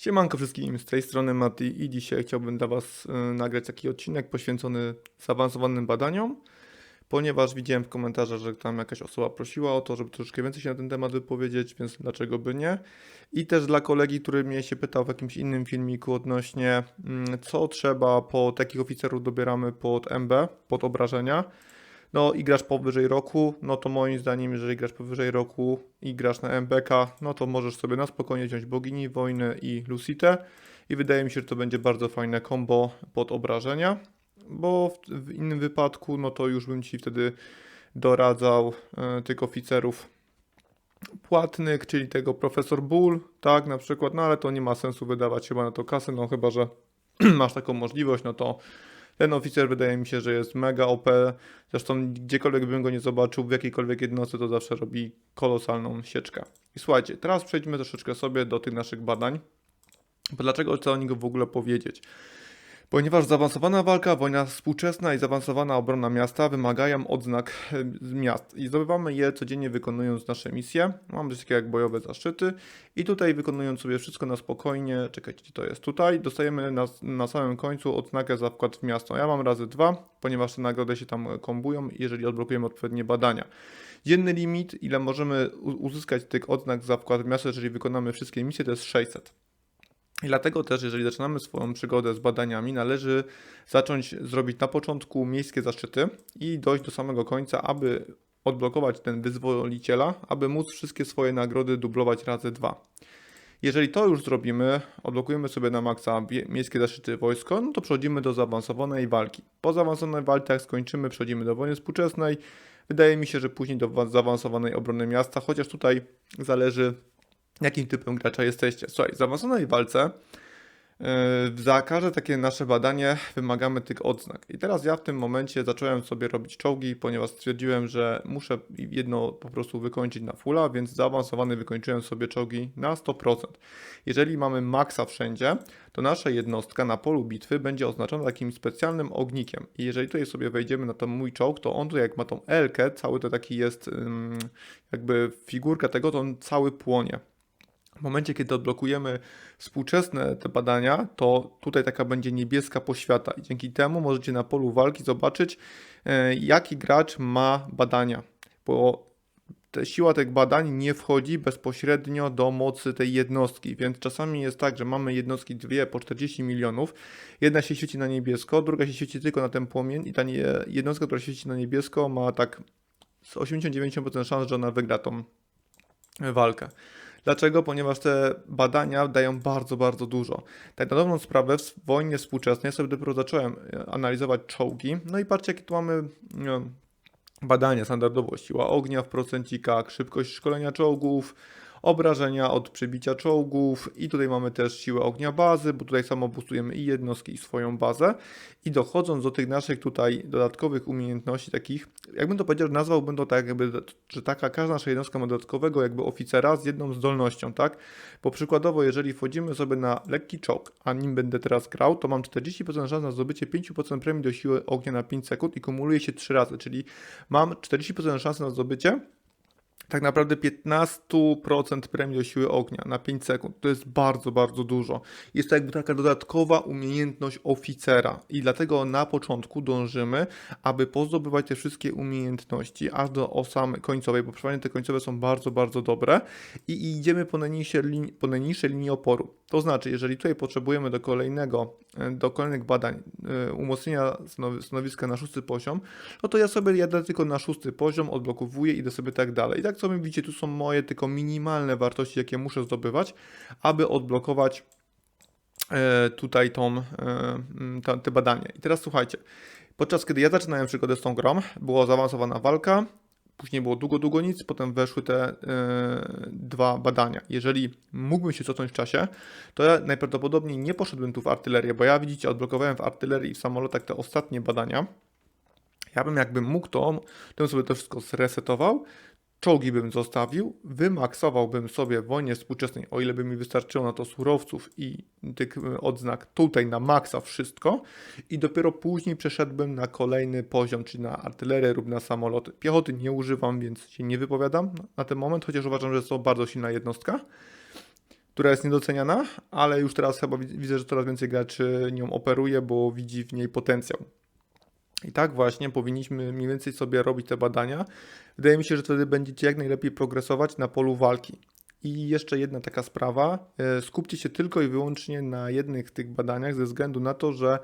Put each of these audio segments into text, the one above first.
Siemanko wszystkim, z tej strony Mati i dzisiaj chciałbym dla Was y, nagrać taki odcinek poświęcony zaawansowanym badaniom, ponieważ widziałem w komentarzach, że tam jakaś osoba prosiła o to, żeby troszeczkę więcej się na ten temat wypowiedzieć, więc dlaczego by nie. I też dla kolegi, który mnie się pytał w jakimś innym filmiku odnośnie mm, co trzeba po takich oficerów dobieramy pod MB, pod obrażenia. No i grasz powyżej roku, no to moim zdaniem, jeżeli grasz powyżej roku i grasz na MBK, no to możesz sobie na spokojnie wziąć Bogini Wojny i Lucitę i wydaje mi się, że to będzie bardzo fajne combo pod obrażenia, bo w, w innym wypadku, no to już bym Ci wtedy doradzał e, tych oficerów płatnych, czyli tego Profesor Bull, tak, na przykład, no ale to nie ma sensu wydawać chyba na to kasy, no chyba, że masz taką możliwość, no to ten oficer wydaje mi się, że jest mega OP. Zresztą gdziekolwiek bym go nie zobaczył, w jakiejkolwiek jednostce, to zawsze robi kolosalną sieczkę. I słuchajcie, teraz przejdźmy troszeczkę sobie do tych naszych badań. Dlaczego chcę o nich w ogóle powiedzieć? Ponieważ zaawansowana walka, wojna współczesna i zaawansowana obrona miasta wymagają odznak e, miast i zdobywamy je codziennie wykonując nasze misje. Mamy coś takiego jak bojowe zaszczyty i tutaj wykonując sobie wszystko na spokojnie, czekajcie, to jest tutaj, dostajemy na, na samym końcu odznakę za wkład w miasto. Ja mam razy dwa, ponieważ te nagrody się tam kombują, jeżeli odblokujemy odpowiednie badania. Dzienny limit, ile możemy uzyskać tych odznak za wkład w miasto, jeżeli wykonamy wszystkie misje, to jest 600. I dlatego też, jeżeli zaczynamy swoją przygodę z badaniami, należy zacząć zrobić na początku miejskie zaszczyty i dojść do samego końca, aby odblokować ten wyzwoliciela, aby móc wszystkie swoje nagrody dublować razy dwa. Jeżeli to już zrobimy, odblokujemy sobie na maksa miejskie zaszczyty wojsko, no to przechodzimy do zaawansowanej walki. Po zaawansowanej walce, jak skończymy, przechodzimy do wojny współczesnej. Wydaje mi się, że później do wa- zaawansowanej obrony miasta, chociaż tutaj zależy jakim typem gracza jesteście. Słuchaj, w zaawansowanej walce yy, za każde takie nasze badanie wymagamy tych odznak. I teraz ja w tym momencie zacząłem sobie robić czołgi, ponieważ stwierdziłem, że muszę jedno po prostu wykończyć na fulla, więc zaawansowany wykończyłem sobie czołgi na 100%. Jeżeli mamy maksa wszędzie, to nasza jednostka na polu bitwy będzie oznaczona takim specjalnym ognikiem. I jeżeli tutaj sobie wejdziemy na ten mój czołg, to on tutaj jak ma tą L-kę, cały to taki jest jakby figurka tego, to on cały płonie. W momencie, kiedy odblokujemy współczesne te badania, to tutaj taka będzie niebieska poświata i dzięki temu możecie na polu walki zobaczyć, e, jaki gracz ma badania, bo te, siła tych badań nie wchodzi bezpośrednio do mocy tej jednostki, więc czasami jest tak, że mamy jednostki dwie po 40 milionów, jedna się świeci na niebiesko, druga się świeci tylko na ten płomień i ta jednostka, która świeci na niebiesko ma tak z 80-90% szans, że ona wygra tą walkę. Dlaczego? Ponieważ te badania dają bardzo, bardzo dużo. Tak na dobrą sprawę w wojnie współczesnej ja sobie dopiero zacząłem e, analizować czołgi. No i patrzcie, jakie tu mamy e, badania standardowo. Siła ognia w procencikach, szybkość szkolenia czołgów, obrażenia od przebicia czołgów i tutaj mamy też siłę ognia bazy, bo tutaj samo boostujemy i jednostki i swoją bazę i dochodząc do tych naszych tutaj dodatkowych umiejętności takich, jakbym to powiedział, nazwałbym to tak jakby, że taka każda nasza jednostka ma dodatkowego jakby oficera z jedną zdolnością, tak? Bo przykładowo, jeżeli wchodzimy sobie na lekki czołg, a nim będę teraz grał, to mam 40% szans na zdobycie 5% premii do siły ognia na 5 sekund i kumuluje się 3 razy, czyli mam 40% szansy na zdobycie tak naprawdę 15% premii do siły ognia na 5 sekund. To jest bardzo, bardzo dużo. Jest to jakby taka dodatkowa umiejętność oficera i dlatego na początku dążymy, aby pozdobywać te wszystkie umiejętności aż do osam końcowej, bo przynajmniej te końcowe są bardzo, bardzo dobre i idziemy po najniższej linii, po najniższej linii oporu. To znaczy, jeżeli tutaj potrzebujemy do kolejnego, e, do kolejnych badań e, umocnienia stanowi- stanowiska na szósty poziom, no to ja sobie jadę tylko na szósty poziom, odblokowuję, idę sobie tak dalej. I tak sobie widzicie, tu są moje tylko minimalne wartości, jakie muszę zdobywać, aby odblokować e, tutaj tą, e, te badania. I teraz słuchajcie, podczas kiedy ja zaczynałem przygodę z tą grą, była zaawansowana walka, później było długo, długo nic, potem weszły te e, dwa badania. Jeżeli mógłbym się cofnąć w czasie, to ja najprawdopodobniej nie poszedłbym tu w artylerię, bo ja widzicie, odblokowałem w artylerii i w samolotach te ostatnie badania. Ja bym jakbym mógł to, to bym sobie to wszystko zresetował, czołgi bym zostawił, wymaksowałbym sobie wojnie współczesnej, o ile by mi wystarczyło na to surowców i tych e, odznak tutaj na maksa wszystko i dopiero później przeszedłbym na kolejny poziom, czyli na artylerię lub na samoloty. Piechoty nie używam, więc się nie wypowiadam na ten moment, chociaż uważam, że jest to bardzo silna jednostka. która jest niedoceniana, ale już teraz chyba wi- widzę, że coraz więcej graczy nią operuje, bo widzi w niej potencjał. I tak właśnie powinniśmy mniej więcej sobie robić te badania. Wydaje mi się, że wtedy będziecie jak najlepiej progresować na polu walki. I jeszcze jedna taka sprawa. e, Skupcie się tylko i wyłącznie na jednych tych badaniach, ze względu na to, że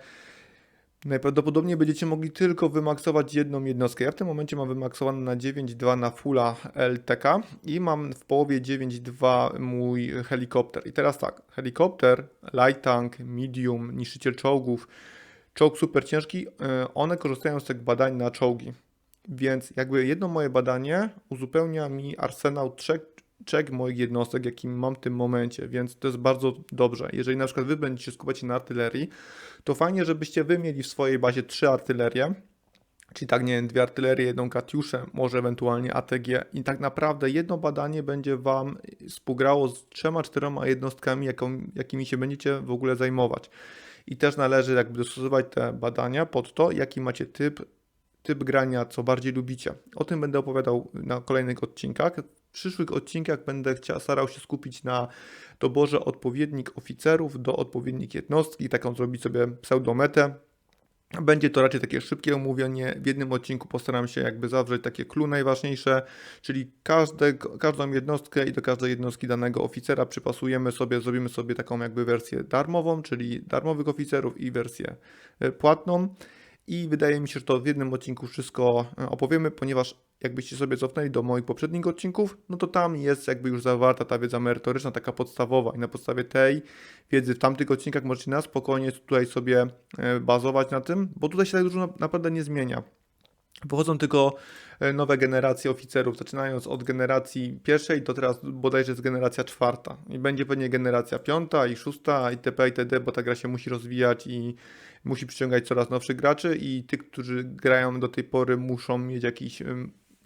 najprawdopodobniej będziecie mogli tylko wymaksować jedną jednostkę. Ja w tym momencie mam wymaksowane na 9.2 na fulla LTK i mam w połowie 9.2 mój helikopter. I teraz tak, helikopter, light tank, medium, niszczyciel czołgów, czołg super ciężki, e, one korzystają z tych badań na czołgi. Więc jakby jedno moje badanie uzupełnia mi arsenał trzech, trzech moich jednostek, jaki mam w tym momencie, więc to jest bardzo dobrze. Jeżeli na przykład wy będziecie skupiać się na artylerii, to fajnie, żebyście wy mieli w swojej bazie trzy artylerie, czyli tak, nie wiem, dwie artylerie, jedną katiuszę, może ewentualnie ATG i tak naprawdę jedno badanie będzie wam współgrało z trzema, czterema jednostkami, jaką, jakimi się będziecie w ogóle zajmować. I też należy jakby dostosować te badania pod to, jaki macie typ, typ grania, co bardziej lubicie. O tym będę opowiadał na kolejnych odcinkach. W przyszłych odcinkach będę chciał, starał się skupić na doborze odpowiednik oficerów do odpowiednik jednostki, taką zrobić sobie pseudometę. Będzie to raczej takie szybkie omówienie. W jednym odcinku postaram się jakby zawrzeć takie clue najważniejsze, czyli każde, każdą jednostkę i do każdej jednostki danego oficera przypasujemy sobie, zrobimy sobie taką jakby wersję darmową, czyli darmowych oficerów i wersję e, płatną. I wydaje mi się, że to w jednym odcinku wszystko e, opowiemy, ponieważ jakbyście sobie cofnęli do moich poprzednich odcinków, no to tam jest jakby już zawarta ta wiedza merytoryczna, taka podstawowa i na podstawie tej wiedzy w tamtych odcinkach możecie na spokojnie tutaj sobie e, bazować na tym, bo tutaj się tak dużo na- naprawdę nie zmienia. Wychodzą tylko e, nowe generacje oficerów, zaczynając od generacji pierwszej, to teraz bodajże jest generacja czwarta. I będzie pewnie generacja piąta i szósta itp. itd., bo ta gra się musi rozwijać i musi przyciągać coraz nowszych graczy i tych, którzy grają do tej pory muszą mieć jakiś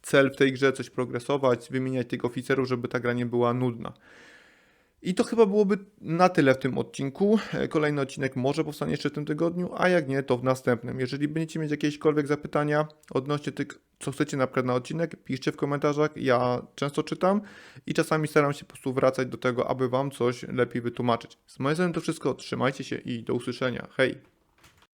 cel w tej grze, coś progresować, wymieniać tych oficerów, żeby ta gra nie była nudna. I to chyba byłoby na tyle w tym odcinku. E, Kolejny odcinek może powstanie jeszcze w tym tygodniu, a jak nie, to w następnym. Jeżeli będziecie mieć jakiekolwiek zapytania odnośnie tych, co chcecie na przykład na odcinek, piszcie w komentarzach. Ja często czytam i czasami staram się po prostu wracać do tego, aby Wam coś lepiej wytłumaczyć. Z mojej strony to wszystko. Trzymajcie się i do usłyszenia. Hej!